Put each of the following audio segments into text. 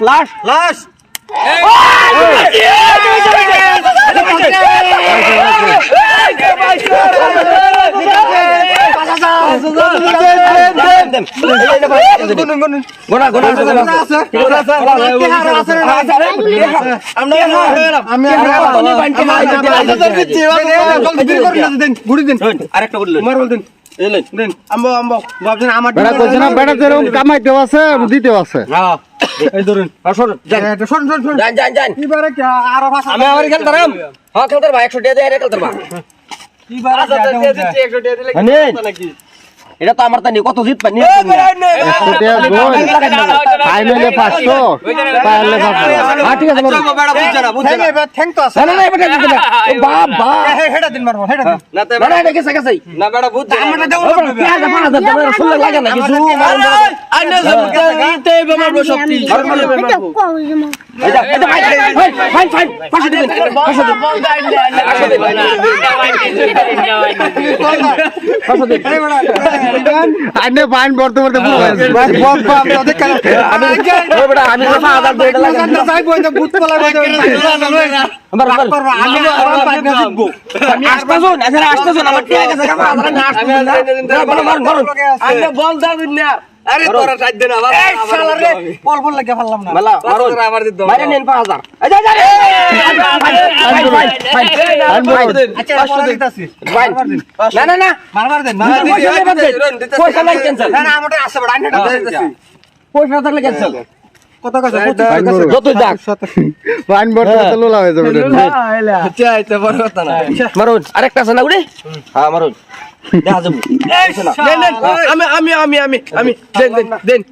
লাশ লাশ গোনা গোনা আরেকটা বললেন আমার আছে দিতেও আছে এই ধরুন খেলতে যান। শোন শোন শোন যান যান যান। এবারে কি আরও ভাষা আমি আমার খেলতাম হ্যাঁ ভাই একশো টাকা দিয়ে খেলতাম এটা তো আমার তানি কত জিত পানি ফাইনালে পাঁচশো পাইলে পাঁচশো হ্যাঁ ঠিক আছে তো না না এটা হেডা দিন মারবো হেডা দিন না না এটা না আমরা পেঁয়াজ টাকা শুনলে লাগে না কিছু। আইনে এটা আমি আমার পাইপ না জিতবো আমি আসতেছুন, এখানে আসতেছুন, আমার বল দাবিন না আরে তোরা সাইড দে না এই শালা রে বল বল লাগে ফেললাম না মালা, মারুন। মাইরে নিন পাঁচ হাজার। এই যা, যা, যা, fine, fine, fine, fine, fine বড়। আচ্ছা পাঁচশো দিতাছি না, না, না, মারবার দেন পয়সা দেন। পয়সা নাই cancel। না না আমাদের আছে বড় আইনা দিতাছি পয়সা থাকলে cancel। কত কাছে ফাইন যাক। ফাইন পড়তে পড়তে লোলা হয়ে যাবে মারুন, আরেকটা আছে না উড়ে? হ্যাঁ, মারুন। দেখা যাবে। দেন দেন আমি আমি আমি আমি আমি দেন দেন দেন।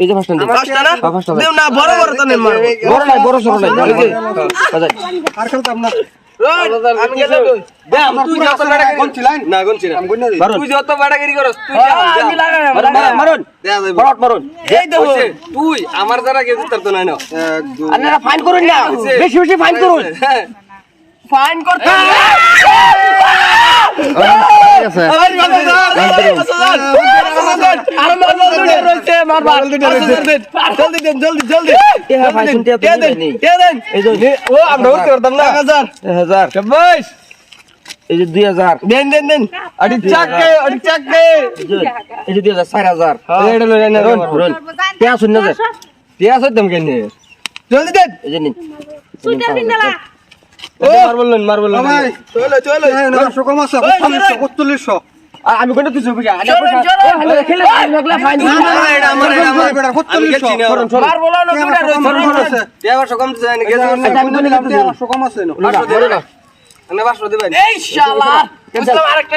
এই যে পাঁচটা দিন। না? হ্যাঁ, পাঁচটা দিন। দেও না বড় বড় তো নেন বড় নাই, বড় সরো। এই যে, আর না। তুই আমার দ্বারা তো না। ফাইন করুন না। বেশি বেশি ফাইন করুন। ফাইন করতে আছে হ্যাঁ এই যে দুই হাজার দেন দেন দেন আড়ি চাকে আড়ি চাকে এই যে দুই হাজার চার হাজার এটা লই না রুন রুন পেঁয়াজ শূন্য হাজার হইতাম কেন জলদি দেন এই যে নিন মার বললেন ভাই। চলো চলো। নশো কম আছে পঁয়তাল্লিশশো পঁয়তাল্লিশশো আ, আমি কোনটা তুই খেলে ফাইন না, না, এটা আমার, এটা আমার, না আছে। কম গেছে আমি তো নিলাম। কম আছে দিবেন না। দিবেন। এই শালা আরেকটা